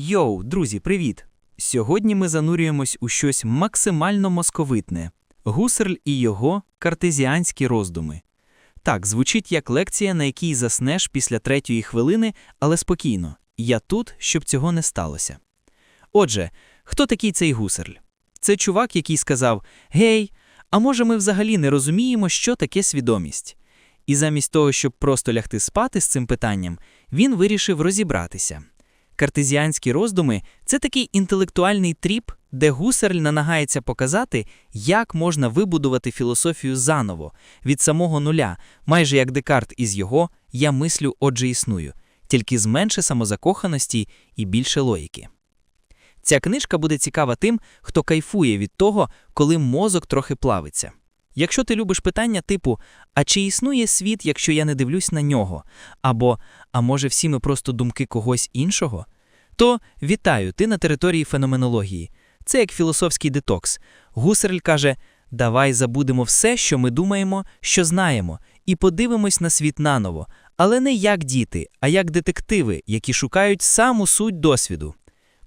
Йоу, друзі, привіт! Сьогодні ми занурюємось у щось максимально московитне Гусерль і його картезіанські роздуми. Так, звучить як лекція, на якій заснеш після третьої хвилини, але спокійно. Я тут, щоб цього не сталося. Отже, хто такий цей Гусерль? Це чувак, який сказав: Гей, а може ми взагалі не розуміємо, що таке свідомість? І замість того, щоб просто лягти спати з цим питанням, він вирішив розібратися. Картезіанські роздуми це такий інтелектуальний тріп, де Гусерль намагається показати, як можна вибудувати філософію заново, від самого нуля, майже як Декарт із його Я мислю, отже існую, тільки з менше самозакоханості і більше логіки. Ця книжка буде цікава тим, хто кайфує від того, коли мозок трохи плавиться. Якщо ти любиш питання типу А чи існує світ, якщо я не дивлюсь на нього? Або А може всі ми просто думки когось іншого? То вітаю, ти на території феноменології. Це як філософський детокс. Гусерль каже: Давай забудемо все, що ми думаємо, що знаємо, і подивимось на світ наново, але не як діти, а як детективи, які шукають саму суть досвіду.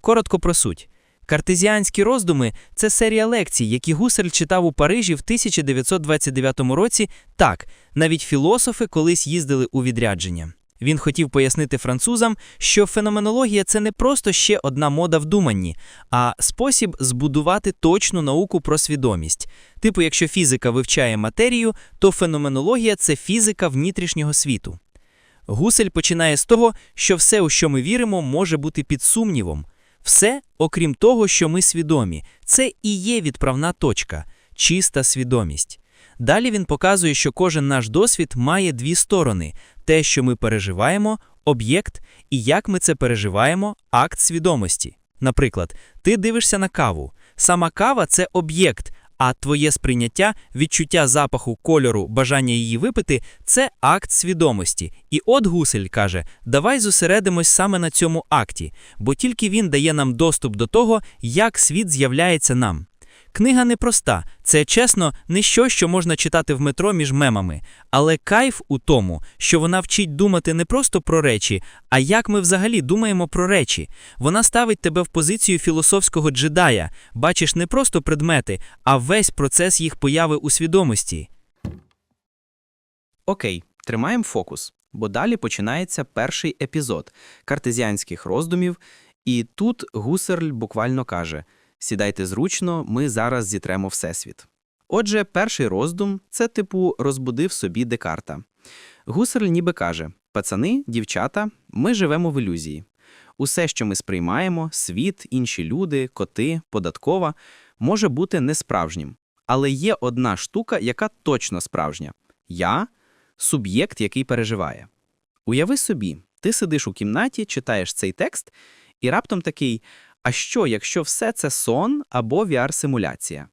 Коротко про суть. Картезіанські роздуми це серія лекцій, які Гусерль читав у Парижі в 1929 році. Так, навіть філософи колись їздили у відрядження. Він хотів пояснити французам, що феноменологія це не просто ще одна мода в думанні, а спосіб збудувати точну науку про свідомість. Типу, якщо фізика вивчає матерію, то феноменологія це фізика внутрішнього світу. Гусель починає з того, що все, у що ми віримо, може бути під сумнівом. Все, окрім того, що ми свідомі, це і є відправна точка, чиста свідомість. Далі він показує, що кожен наш досвід має дві сторони: те, що ми переживаємо, об'єкт, і як ми це переживаємо, акт свідомості. Наприклад, ти дивишся на каву. Сама кава це об'єкт, а твоє сприйняття, відчуття запаху, кольору, бажання її випити це акт свідомості. І от Гусель каже: давай зосередимось саме на цьому акті, бо тільки він дає нам доступ до того, як світ з'являється нам. Книга непроста, це чесно, не щось, що можна читати в метро між мемами, але кайф у тому, що вона вчить думати не просто про речі, а як ми взагалі думаємо про речі. Вона ставить тебе в позицію філософського джедая, бачиш не просто предмети, а весь процес їх появи у свідомості. Окей, тримаємо фокус, бо далі починається перший епізод картезіанських роздумів, і тут Гусерль буквально каже: сідайте зручно, ми зараз зітремо Всесвіт. Отже, перший роздум це типу розбудив собі Декарта. Гусерль ніби каже: пацани, дівчата, ми живемо в ілюзії. Усе, що ми сприймаємо, світ, інші люди, коти, податкова, може бути несправжнім. Але є одна штука, яка точно справжня я суб'єкт, який переживає. Уяви собі, ти сидиш у кімнаті, читаєш цей текст, і раптом такий: а що, якщо все це сон або VR-симуляція?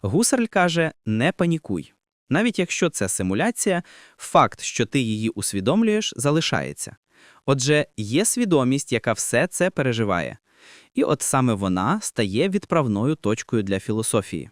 Гусарль каже: не панікуй. Навіть якщо це симуляція, факт, що ти її усвідомлюєш, залишається. Отже, є свідомість, яка все це переживає. І от саме вона стає відправною точкою для філософії.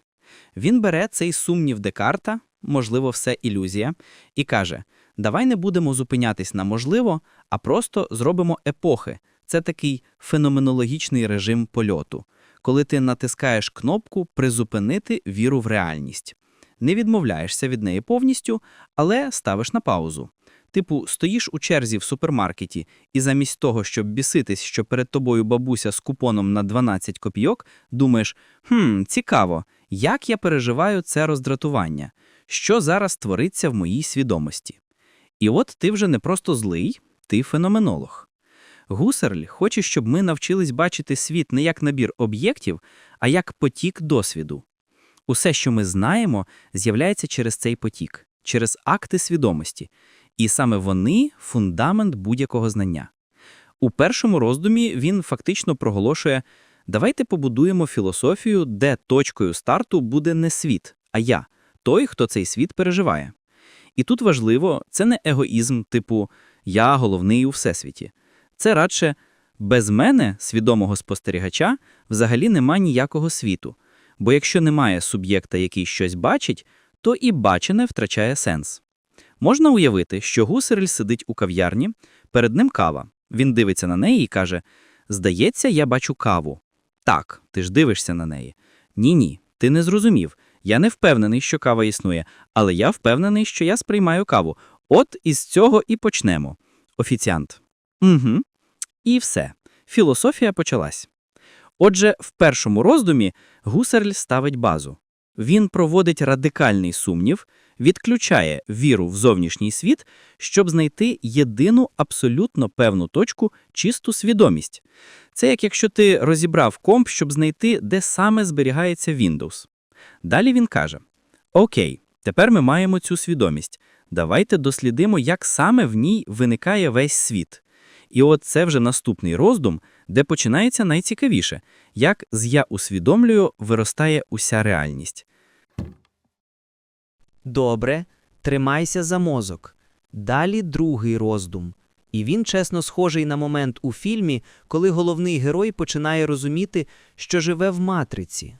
Він бере цей сумнів Декарта, можливо, все ілюзія, і каже: давай не будемо зупинятись на можливо, а просто зробимо епохи. Це такий феноменологічний режим польоту, коли ти натискаєш кнопку Призупинити віру в реальність. Не відмовляєшся від неї повністю, але ставиш на паузу. Типу, стоїш у черзі в супермаркеті, і замість того, щоб біситись, що перед тобою бабуся з купоном на 12 копійок, думаєш: хм, цікаво, як я переживаю це роздратування, що зараз твориться в моїй свідомості. І от ти вже не просто злий, ти феноменолог. Гусарль хоче, щоб ми навчились бачити світ не як набір об'єктів, а як потік досвіду. Усе, що ми знаємо, з'являється через цей потік, через акти свідомості, і саме вони фундамент будь-якого знання. У першому роздумі він фактично проголошує: давайте побудуємо філософію, де точкою старту буде не світ, а я, той, хто цей світ переживає. І тут важливо, це не егоїзм, типу я головний у всесвіті. Це радше без мене, свідомого спостерігача, взагалі нема ніякого світу. Бо якщо немає суб'єкта, який щось бачить, то і бачене втрачає сенс. Можна уявити, що Гусерль сидить у кав'ярні, перед ним кава. Він дивиться на неї і каже: Здається, я бачу каву. Так, ти ж дивишся на неї. Ні-ні, ти не зрозумів. Я не впевнений, що кава існує, але я впевнений, що я сприймаю каву. От із цього і почнемо. Офіціант. Угу. І все. Філософія почалась. Отже, в першому роздумі Гусарль ставить базу. Він проводить радикальний сумнів, відключає віру в зовнішній світ, щоб знайти єдину абсолютно певну точку чисту свідомість. Це як якщо ти розібрав комп, щоб знайти, де саме зберігається Windows. Далі він каже: Окей, тепер ми маємо цю свідомість. Давайте дослідимо, як саме в ній виникає весь світ. І от це вже наступний роздум, де починається найцікавіше, як з я усвідомлюю виростає уся реальність. Добре, тримайся за мозок. Далі другий роздум. І він чесно схожий на момент у фільмі, коли головний герой починає розуміти, що живе в матриці.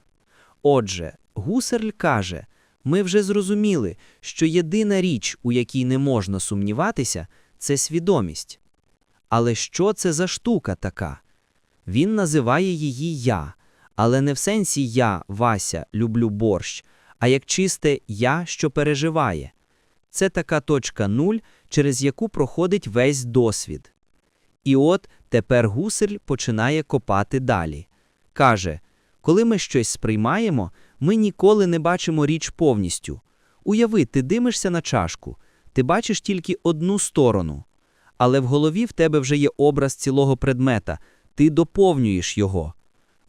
Отже, Гусерль каже: ми вже зрозуміли, що єдина річ, у якій не можна сумніватися, це свідомість. Але що це за штука така? Він називає її я, але не в сенсі я, Вася, люблю борщ, а як чисте я, що переживає. Це така точка нуль, через яку проходить весь досвід. І от тепер гусель починає копати далі. Каже, коли ми щось сприймаємо, ми ніколи не бачимо річ повністю. Уяви, ти димишся на чашку, ти бачиш тільки одну сторону, але в голові в тебе вже є образ цілого предмета, ти доповнюєш його.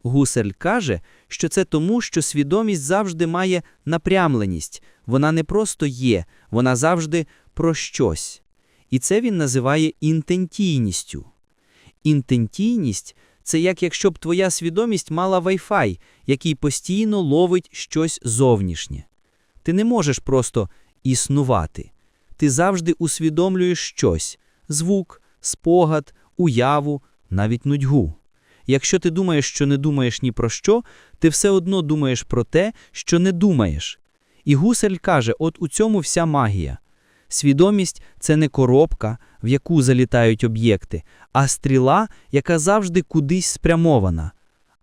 Гусель каже, що це тому, що свідомість завжди має напрямленість, вона не просто є, вона завжди про щось. І це він називає інтентійністю. Інтентійність це як якщо б твоя свідомість мала Wi-Fi, який постійно ловить щось зовнішнє. Ти не можеш просто існувати. Ти завжди усвідомлюєш щось звук, спогад, уяву, навіть нудьгу. Якщо ти думаєш, що не думаєш ні про що, ти все одно думаєш про те, що не думаєш. І Гусель каже: от у цьому вся магія. Свідомість це не коробка, в яку залітають об'єкти, а стріла, яка завжди кудись спрямована.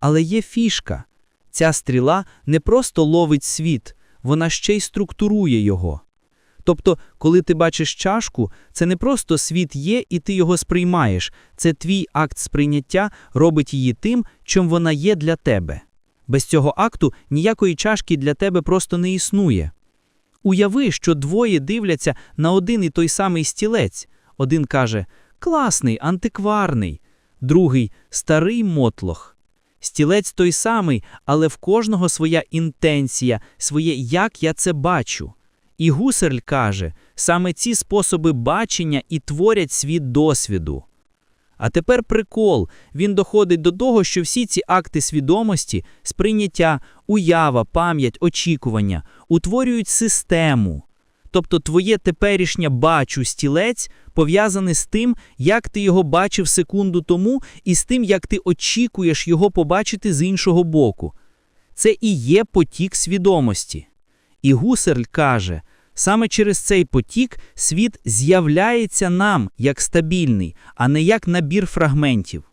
Але є фішка. Ця стріла не просто ловить світ, вона ще й структурує його. Тобто, коли ти бачиш чашку, це не просто світ є, і ти його сприймаєш, це твій акт сприйняття робить її тим, чим вона є для тебе. Без цього акту ніякої чашки для тебе просто не існує. Уяви, що двоє дивляться на один і той самий стілець. Один каже класний, антикварний, другий старий мотлох. Стілець той самий, але в кожного своя інтенція, своє як я це бачу. І Гусерль каже, саме ці способи бачення і творять світ досвіду. А тепер прикол. Він доходить до того, що всі ці акти свідомості, сприйняття, уява, пам'ять, очікування утворюють систему. Тобто твоє теперішнє бачу стілець пов'язане з тим, як ти його бачив секунду тому, і з тим, як ти очікуєш його побачити з іншого боку. Це і є потік свідомості. І Гусерль каже, саме через цей потік світ з'являється нам як стабільний, а не як набір фрагментів.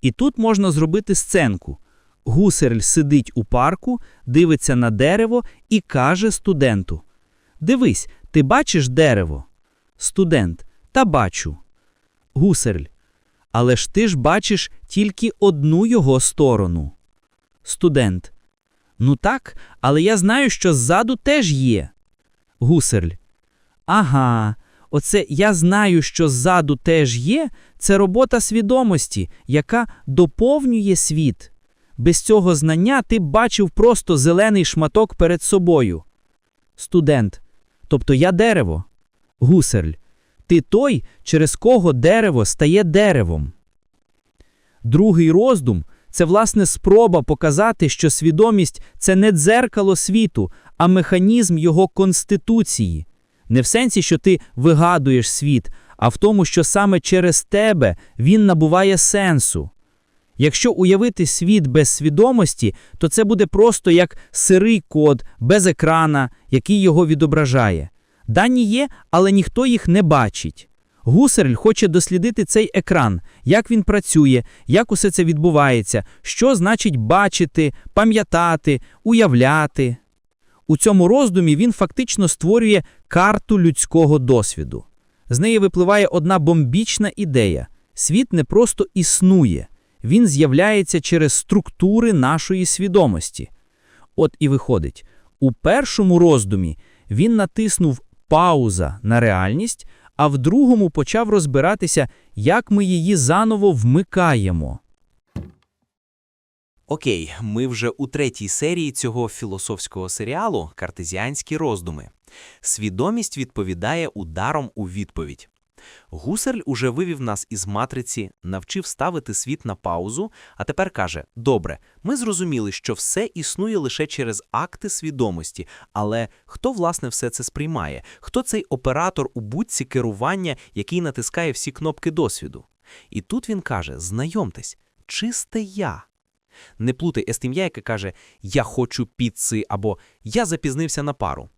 І тут можна зробити сценку. Гусерль сидить у парку, дивиться на дерево і каже студенту: Дивись, ти бачиш дерево? Студент. Та бачу. Гусерль. Але ж ти ж бачиш тільки одну його сторону. Студент. Ну так, але я знаю, що ззаду теж є. Гусерль. Ага, оце я знаю, що ззаду теж є, це робота свідомості, яка доповнює світ. Без цього знання ти б бачив просто зелений шматок перед собою. Студент. Тобто я дерево. Гусерль. Ти той, через кого дерево стає деревом. Другий роздум це власне спроба показати, що свідомість це не дзеркало світу, а механізм його конституції. Не в сенсі, що ти вигадуєш світ, а в тому, що саме через тебе він набуває сенсу. Якщо уявити світ без свідомості, то це буде просто як сирий код без екрана, який його відображає. Дані є, але ніхто їх не бачить. Гусерль хоче дослідити цей екран, як він працює, як усе це відбувається, що значить бачити, пам'ятати, уявляти. У цьому роздумі він фактично створює карту людського досвіду. З неї випливає одна бомбічна ідея: світ не просто існує, він з'являється через структури нашої свідомості. От і виходить, у першому роздумі він натиснув пауза на реальність, а в другому почав розбиратися, як ми її заново вмикаємо. Окей, ми вже у третій серії цього філософського серіалу Картезіанські роздуми. Свідомість відповідає ударом у відповідь. Гусерль уже вивів нас із матриці, навчив ставити світ на паузу, а тепер каже: добре, ми зрозуміли, що все існує лише через акти свідомості, але хто власне все це сприймає? Хто цей оператор у будці керування, який натискає всі кнопки досвіду? І тут він каже: знайомтесь, чисте я. Не плутай естім'я, яке каже «я хочу піци» або «я запізнився на пару».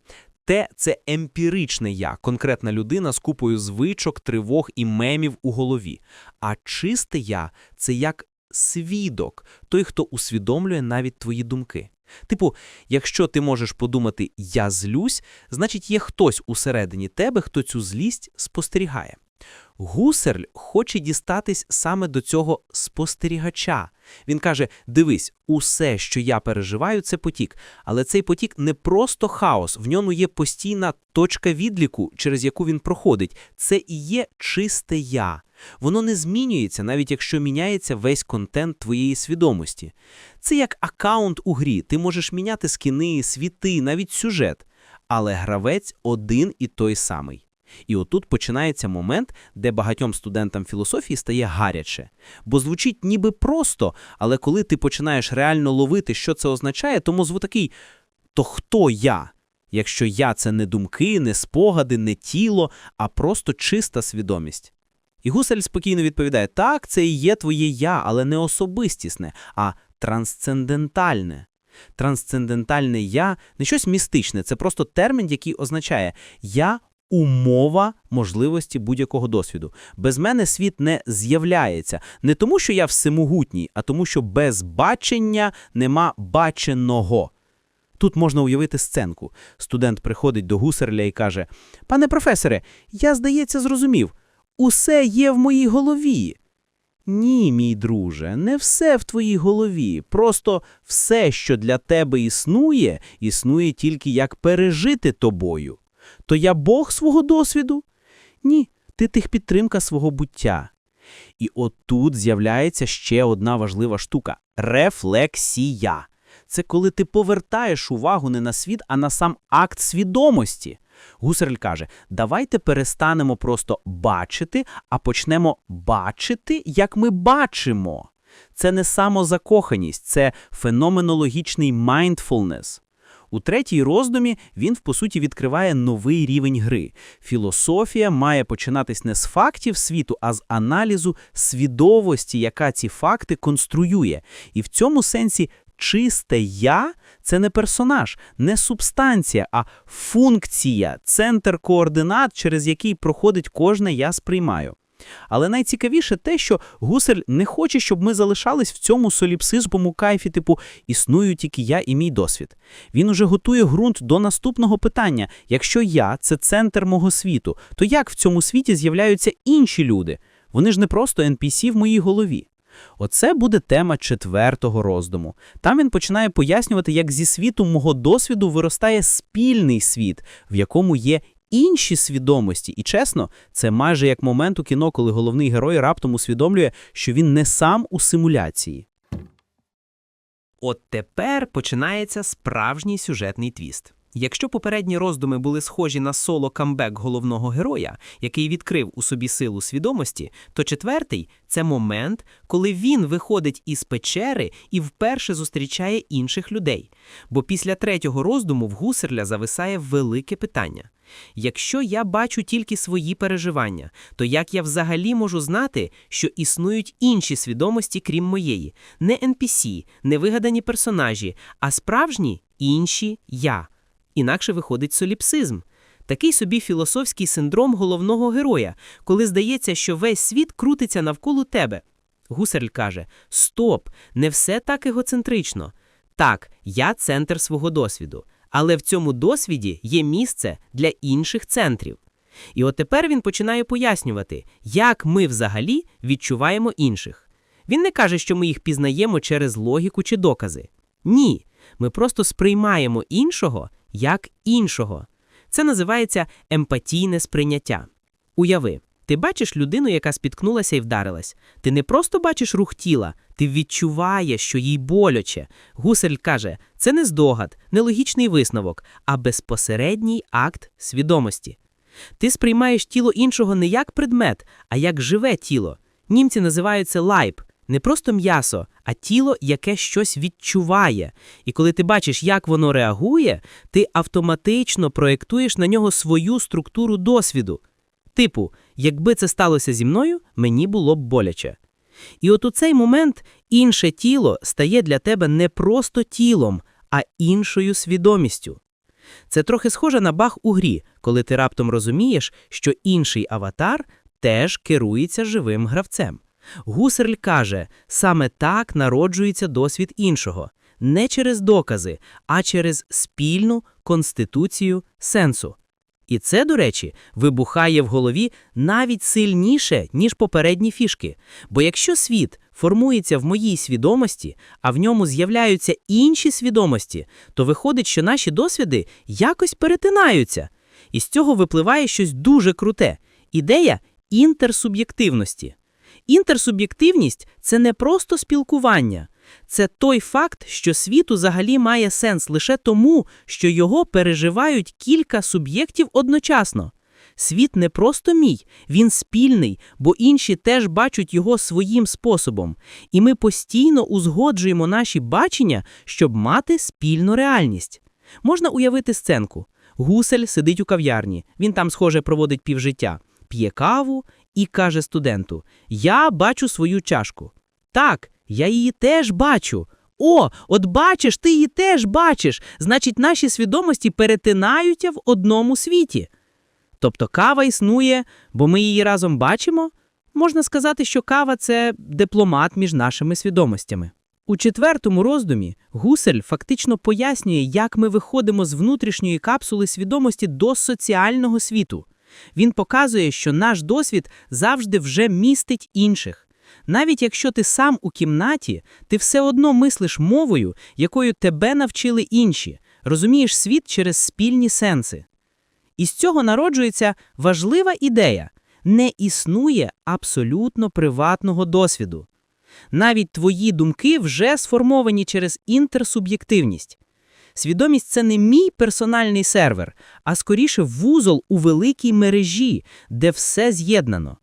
Те – це емпіричне «я», конкретна людина з купою звичок, тривог і мемів у голові. А чисте «я» – це як свідок, той, хто усвідомлює навіть твої думки. Типу, якщо ти можеш подумати «я злюсь», значить є хтось усередині тебе, хто цю злість спостерігає. Гусерль хоче дістатись саме до цього спостерігача. Він каже: дивись, усе, що я переживаю, це потік. Але цей потік не просто хаос, в ньому є постійна точка відліку, через яку він проходить. Це і є чисте я. Воно не змінюється, навіть якщо міняється весь контент твоєї свідомості. Це як аккаунт у грі. Ти можеш міняти скіни, світи, навіть сюжет. Але гравець один і той самий. І отут починається момент, де багатьом студентам філософії стає гаряче. Бо звучить ніби просто, але коли ти починаєш реально ловити, що це означає, то мозку такий «то хто я?» Якщо я – це не думки, не спогади, не тіло, а просто чиста свідомість. І Гусель спокійно відповідає, так, це і є твоє «я», але не особистісне, а трансцендентальне. Трансцендентальне «я» – не щось містичне, це просто термін, який означає «я умова можливості будь-якого досвіду. Без мене світ не з'являється. Не тому, що я всемогутній, а тому, що без бачення нема баченого. Тут можна уявити сценку. Студент приходить до гусерля і каже: Пане професоре, я, здається, зрозумів. Усе є в моїй голові. Ні, мій друже, не все в твоїй голові. Просто все, що для тебе існує, існує тільки як пережити тобою. То я Бог свого досвіду? Ні, ти тихпідтримка свого буття. І отут з'являється ще одна важлива штука рефлексія. Це коли ти повертаєш увагу не на світ, а на сам акт свідомості. Гусерль каже: давайте перестанемо просто бачити, а почнемо бачити, як ми бачимо. Це не самозакоханість, це феноменологічний mindfulness. У третій роздумі він, по суті, відкриває новий рівень гри. Філософія має починатись не з фактів світу, а з аналізу свідовості, яка ці факти конструює. І в цьому сенсі чисте я це не персонаж, не субстанція, а функція, центр координат, через який проходить кожне я сприймаю. Але найцікавіше те, що Гусель не хоче, щоб ми залишались в цьому соліпсизмому кайфі, типу «існую тільки я і мій досвід». Він уже готує ґрунт до наступного питання. Якщо я – це центр мого світу, то як в цьому світі з'являються інші люди? Вони ж не просто NPC в моїй голові. Оце буде тема четвертого роздуму. Там він починає пояснювати, як зі світу мого досвіду виростає спільний світ, в якому є інші свідомості. І чесно, це майже як момент у кіно, коли головний герой раптом усвідомлює, що він не сам у симуляції. От тепер починається справжній сюжетний твіст. Якщо попередні роздуми були схожі на соло камбек головного героя, який відкрив у собі силу свідомості, то четвертий це момент, коли він виходить із печери і вперше зустрічає інших людей. Бо після третього роздуму в гусерля зависає велике питання. Якщо я бачу тільки свої переживання, то як я взагалі можу знати, що існують інші свідомості, крім моєї, не NPC, не вигадані персонажі, а справжні інші я. Інакше виходить соліпсизм. Такий собі філософський синдром головного героя, коли здається, що весь світ крутиться навколо тебе. Гусерль каже: Стоп, не все так егоцентрично. Так, я центр свого досвіду, але в цьому досвіді є місце для інших центрів. І от тепер він починає пояснювати, як ми взагалі відчуваємо інших. Він не каже, що ми їх пізнаємо через логіку чи докази. Ні, ми просто сприймаємо іншого як іншого. Це називається емпатійне сприйняття. Уяви, ти бачиш людину, яка спіткнулася і вдарилась. Ти не просто бачиш рух тіла, ти відчуваєш, що їй боляче. Гусель каже, це не здогад, не логічний висновок, а безпосередній акт свідомості. Ти сприймаєш тіло іншого не як предмет, а як живе тіло. Німці називають це лайб, не просто м'ясо, а тіло, яке щось відчуває. І коли ти бачиш, як воно реагує, ти автоматично проєктуєш на нього свою структуру досвіду. Типу, якби це сталося зі мною, мені було б боляче. І от у цей момент інше тіло стає для тебе не просто тілом, а іншою свідомістю. Це трохи схоже на баг у грі, коли ти раптом розумієш, що інший аватар теж керується живим гравцем. Гусерль каже, саме так народжується досвід іншого, не через докази, а через спільну конституцію сенсу. І це, до речі, вибухає в голові навіть сильніше, ніж попередні фішки. Бо якщо світ формується в моїй свідомості, а в ньому з'являються інші свідомості, то виходить, що наші досвіди якось перетинаються. І з цього випливає щось дуже круте ідея інтерсуб'єктивності. Інтерсуб'єктивність це не просто спілкування, це той факт, що світ взагалі має сенс лише тому, що його переживають кілька суб'єктів одночасно. Світ не просто мій, він спільний, бо інші теж бачать його своїм способом, і ми постійно узгоджуємо наші бачення, щоб мати спільну реальність. Можна уявити сценку. Гусель сидить у кав'ярні, він там, схоже, проводить півжиття, п'є каву і каже студенту: Я бачу свою чашку. Так, я її теж бачу. О, от бачиш, ти її теж бачиш. Значить, наші свідомості перетинаються в одному світі. Тобто кава існує, бо ми її разом бачимо. Можна сказати, що кава це дипломат між нашими свідомостями. У четвертому роздумі Гусель фактично пояснює, як ми виходимо з внутрішньої капсули свідомості до соціального світу. Він показує, що наш досвід завжди вже містить інших. Навіть якщо ти сам у кімнаті, ти все одно мислиш мовою, якою тебе навчили інші, розумієш світ через спільні сенси. І з цього народжується важлива ідея: не існує абсолютно приватного досвіду. Навіть твої думки вже сформовані через інтерсуб'єктивність. Свідомість це не мій персональний сервер, а скоріше вузол у великій мережі, де все з'єднано.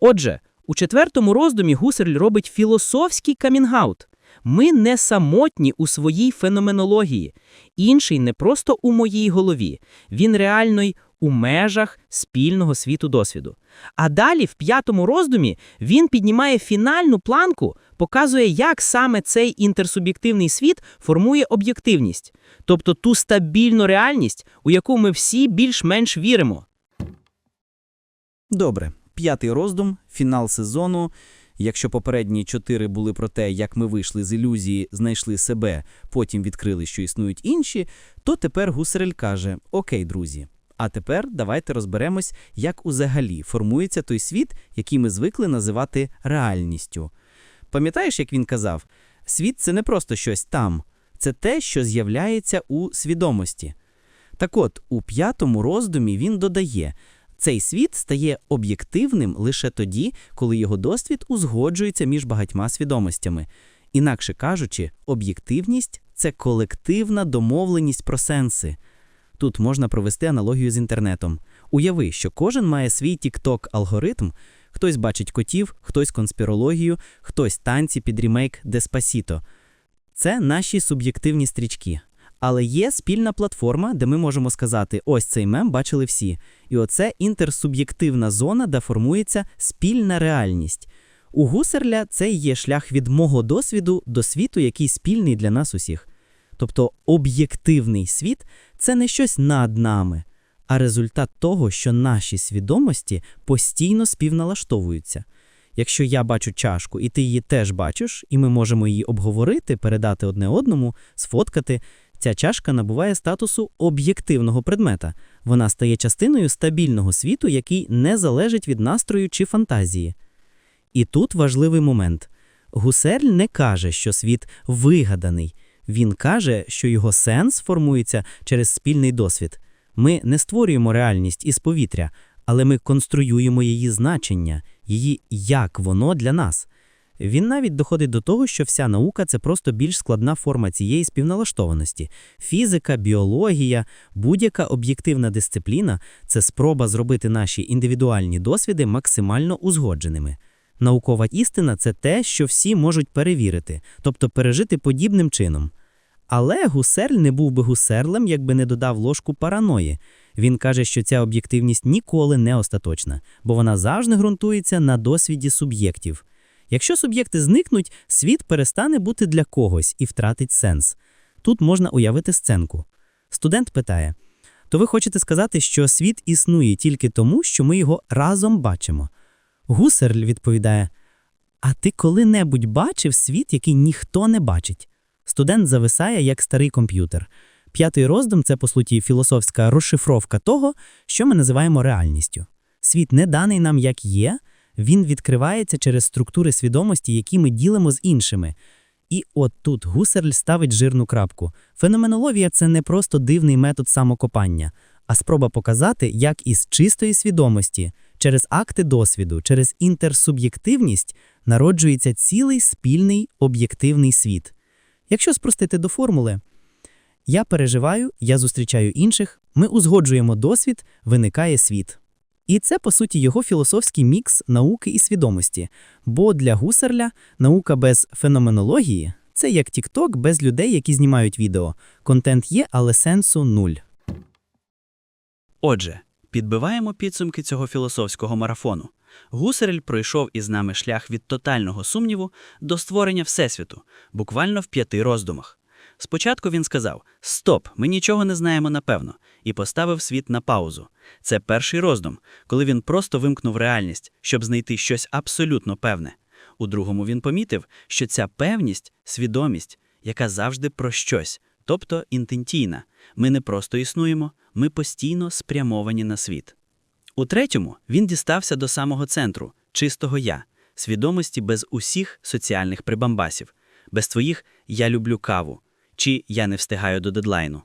Отже, у четвертому роздумі Гусерль робить філософський камінгаут. Ми не самотні у своїй феноменології. Інший не просто у моїй голові, він реально у межах спільного світу досвіду. А далі, в п'ятому роздумі, він піднімає фінальну планку, показує, як саме цей інтерсуб'єктивний світ формує об'єктивність, тобто ту стабільну реальність, у яку ми всі більш-менш віримо. Добре, п'ятий роздум, фінал сезону. Якщо попередні чотири були про те, як ми вийшли з ілюзії, знайшли себе, потім відкрили, що існують інші, то тепер Гусерель каже: Окей, друзі. А тепер давайте розберемось, як узагалі формується той світ, який ми звикли називати реальністю. Пам'ятаєш, як він казав, світ це не просто щось там, це те, що з'являється у свідомості. Так от, у п'ятому роздумі він додає, цей світ стає об'єктивним лише тоді, коли його досвід узгоджується між багатьма свідомостями. Інакше кажучи, об'єктивність це колективна домовленість про сенси. Тут можна провести аналогію з інтернетом. Уяви, що кожен має свій тік-ток алгоритм. Хтось бачить котів, хтось конспірологію, хтось танці під рімейк Деспасіто. Це наші суб'єктивні стрічки. Але є спільна платформа, де ми можемо сказати: ось цей мем бачили всі. І оце інтерсуб'єктивна зона, де формується спільна реальність. У Гусерля це є шлях від мого досвіду до світу, який спільний для нас усіх. Тобто об'єктивний світ це не щось над нами, а результат того, що наші свідомості постійно співналаштовуються. Якщо я бачу чашку, і ти її теж бачиш, і ми можемо її обговорити, передати одне одному, сфоткати, ця чашка набуває статусу об'єктивного предмета. Вона стає частиною стабільного світу, який не залежить від настрою чи фантазії. І тут важливий момент. Гусерль не каже, що світ вигаданий. Він каже, що його сенс формується через спільний досвід. Ми не створюємо реальність із повітря, але ми конструюємо її значення, її як воно для нас. Він навіть доходить до того, що вся наука це просто більш складна форма цієї співналаштованості. Фізика, біологія, будь-яка об'єктивна дисципліна це спроба зробити наші індивідуальні досвіди максимально узгодженими. Наукова істина це те, що всі можуть перевірити, тобто пережити подібним чином. Але гусерль не був би гусерлем, якби не додав ложку параної. Він каже, що ця об'єктивність ніколи не остаточна, бо вона завжди ґрунтується на досвіді суб'єктів. Якщо суб'єкти зникнуть, світ перестане бути для когось і втратить сенс. Тут можна уявити сценку. Студент питає: то ви хочете сказати, що світ існує тільки тому, що ми його разом бачимо? Гусерль відповідає: А ти коли-небудь бачив світ, який ніхто не бачить? Студент зависає як старий комп'ютер. П'ятий роздум це, по суті, філософська розшифровка того, що ми називаємо реальністю. Світ не даний нам як є, він відкривається через структури свідомості, які ми ділимо з іншими. І от тут Гусерль ставить жирну крапку. Феноменологія це не просто дивний метод самокопання, а спроба показати, як із чистої свідомості, через акти досвіду, через інтерсуб'єктивність народжується цілий спільний об'єктивний світ. Якщо спростити до формули, я переживаю, я зустрічаю інших, ми узгоджуємо досвід, виникає світ. І це, по суті, його філософський мікс науки і свідомості. Бо для Гусерля наука без феноменології це як TikTok без людей, які знімають відео. Контент є, але сенсу нуль. Отже, підбиваємо підсумки цього філософського марафону. Гусерль пройшов із нами шлях від тотального сумніву до створення Всесвіту, буквально в п'яти роздумах. Спочатку він сказав: Стоп, ми нічого не знаємо напевно, і поставив світ на паузу. Це перший роздум, коли він просто вимкнув реальність, щоб знайти щось абсолютно певне. У другому він помітив, що ця певність свідомість, яка завжди про щось, тобто інтенційна. Ми не просто існуємо, ми постійно спрямовані на світ. У третьому він дістався до самого центру, чистого я, свідомості без усіх соціальних прибамбасів, без твоїх я люблю каву чи я не встигаю до дедлайну.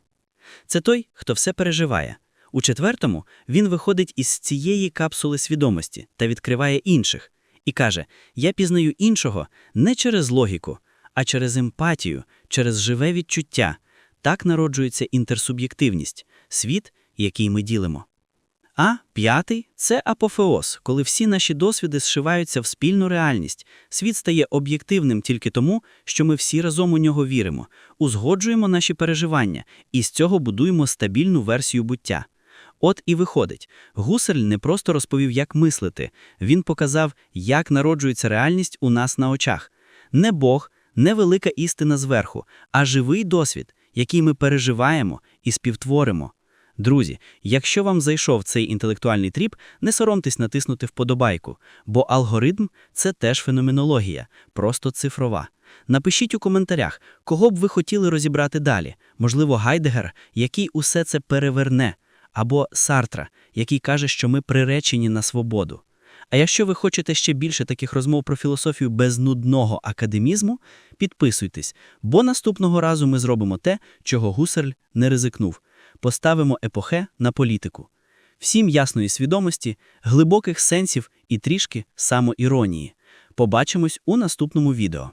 Це той, хто все переживає. У четвертому він виходить із цієї капсули свідомості та відкриває інших і каже: Я пізнаю іншого не через логіку, а через емпатію, через живе відчуття. Так народжується інтерсуб'єктивність, світ, який ми ділимо. А п'ятий це апофеоз, коли всі наші досвіди зшиваються в спільну реальність. Світ стає об'єктивним тільки тому, що ми всі разом у нього віримо, узгоджуємо наші переживання і з цього будуємо стабільну версію буття. От і виходить, Гусель не просто розповів, як мислити, він показав, як народжується реальність у нас на очах. Не Бог, не велика істина зверху, а живий досвід, який ми переживаємо і співтворимо. Друзі, якщо вам зайшов цей інтелектуальний тріп, не соромтесь натиснути вподобайку, бо алгоритм це теж феноменологія, просто цифрова. Напишіть у коментарях, кого б ви хотіли розібрати далі. Можливо, Гайдегер, який усе це переверне, або Сартра, який каже, що ми приречені на свободу. А якщо ви хочете ще більше таких розмов про філософію без нудного академізму, підписуйтесь, бо наступного разу ми зробимо те, чого Гусерль не ризикнув поставимо епохе на політику. Всім ясної свідомості, глибоких сенсів і трішки самоіронії. Побачимось у наступному відео.